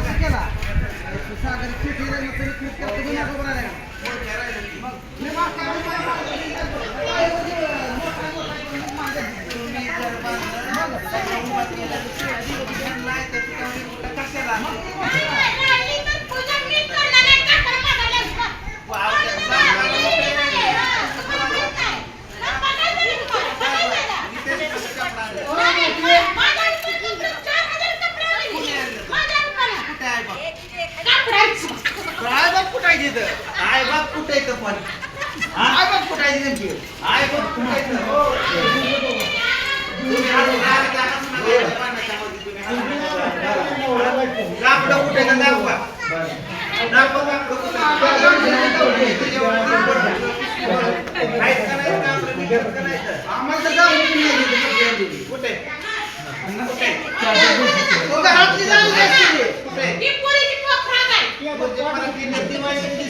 केला सागर तिथं आय बाप कुठायचं पण? आय बाप कुठायचं आय बाप कुठायचं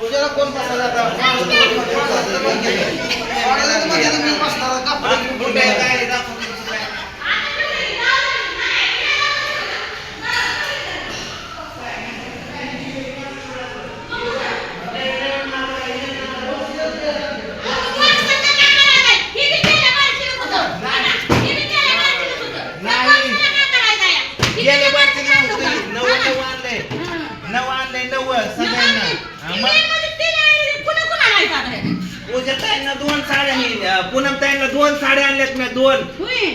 तुझ्याला कोण बसणार आता? मी बसणार? का नऊ आणले नऊ आणले नव्वद पूजा ताईंना दोन साड्या मी पूनम दोन साड्या आणल्यात मी दोन.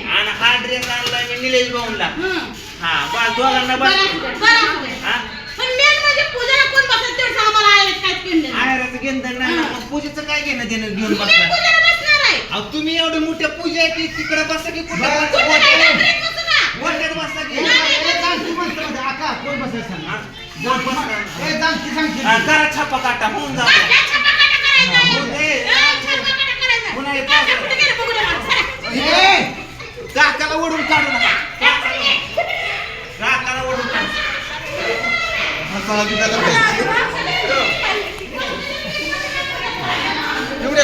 आणि हा ड्रेस आणला मी निलेश भाऊनला हा. बस दोघांना बस. आयराचं घेणं नाही. मग पूजेचं काय घेणं देणं घेऊन बसला तुम्ही एवढे मोठ्या पूजा आहे की तिकडे बसा की कुठे बसा? की बसा की. करा छापा काटा होऊन जा काकाला ओढून काढू नका. काकाला ओढून काढू. एवढ्या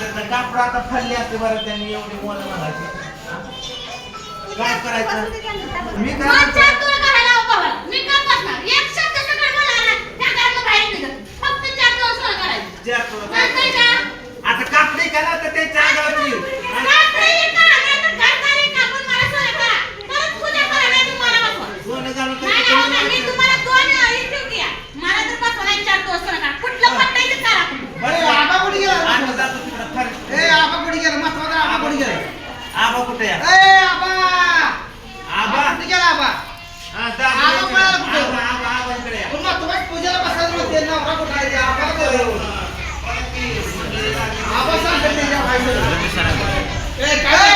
तर कापड आता खाल्ली असते बरं त्यांनी एवढी मोल म्हणायची. काय करायचं? मी काय ¡Eh, cállate!